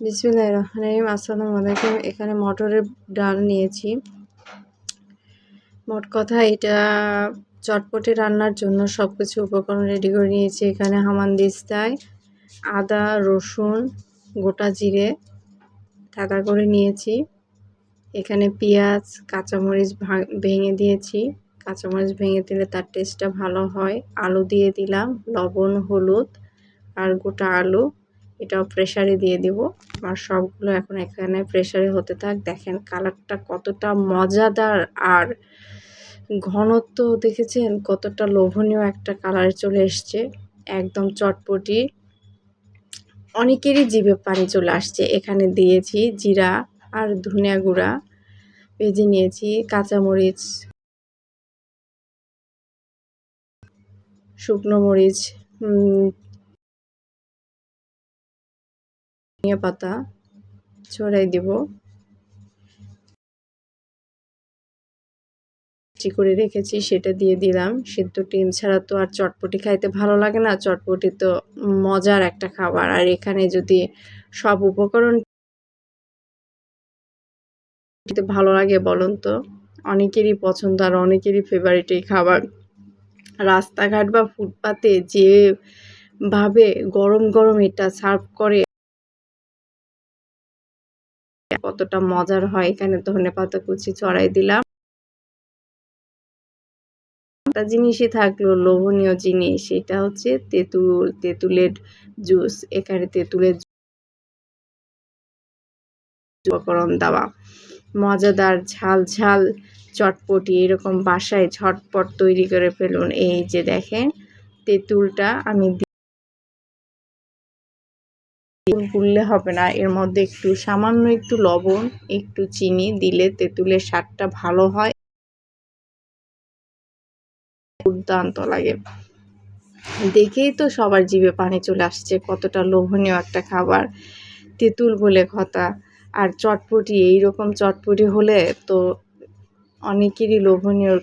বিসমিল্লাহ আসসালামু আলাইকুম। এখানে মটরের ডাল নিয়েছি। মোট কথা এটা চটপটে রান্নার জন্য সব কিছু উপকরণ রেডি করে নিয়েছি। এখানে হামান দিস্তায়, আদা, রসুন, গোটা জিরে থাকা করে নিয়েছি। এখানে পেঁয়াজ, কাঁচামরিচ ভেঙে দিয়েছি। কাঁচামরিচ ভেঙে দিলে তার টেস্টটা ভালো হয়। আলু দিয়ে দিলাম, লবণ, হলুদ আর গোটা আলু। এটাও প্রেশারে দিয়ে দিব। আর সবগুলো এখন এখানে প্রেশারে হতে থাক। দেখেন কালারটা কতটা মজাদার আর ঘনত্ব দেখেছেন? কতটা লোভনীয় একটা কালার চলে এসছে। একদম চটপটি। অনেকেরই জিভে পানি চলে আসছে। এখানে দিয়েছি জিরা আর ধনিয়া গুঁড়া। ভেজে নিয়েছি কাঁচামরিচ, শুকনো মরিচ ধনিয়া পাতা ছড়াই দেব। করে রেখেছি সেটা দিয়ে দিলাম। সিদ্ধ ডিম ছাড়া তো আর চটপটি খাইতে ভালো লাগে না। চটপটি তো মজার একটা খাবার। আর এখানে যদি সব উপকরণ ভালো লাগে বলুন তো? অনেকেরই পছন্দ আর অনেকেরই ফেভারিট এই খাবার। রাস্তাঘাট বা ফুটপাতে যেভাবে গরম গরম এটা সার্ভ করে কতটা মজার হয়, এখানে ধনে পাতা কুচি চড়াই দিলাম। একটা জিনিসই থাকল লোভনীয় জিনিস, সেটা হচ্ছে তেঁতুল, তেঁতুলের জুস, এখানে তেঁতুলের উপকরণ দেওয়া। মজাদার ঝাল ঝাল চটপটি, এরকম বাসায় ঝটপট তৈরি করে ফেলুন। এই যে দেখেন, তেঁতুলটা আমি গুললে হবে না। এর মধ্যে একটু, সামান্য একটু লবণ, একটু চিনি দিলে তেঁতুলের স্বাদটা ভালো হয়। দুর্দান্ত লাগে। দেখেই তো সবার জিভে পানি চলে আসছে, কতটা লোভনীয় একটা খাবার। তেঁতুল বলে কথা। আর চটপটি, এইরকম চটপটি হলে তো অনেকেরই লোভনীয়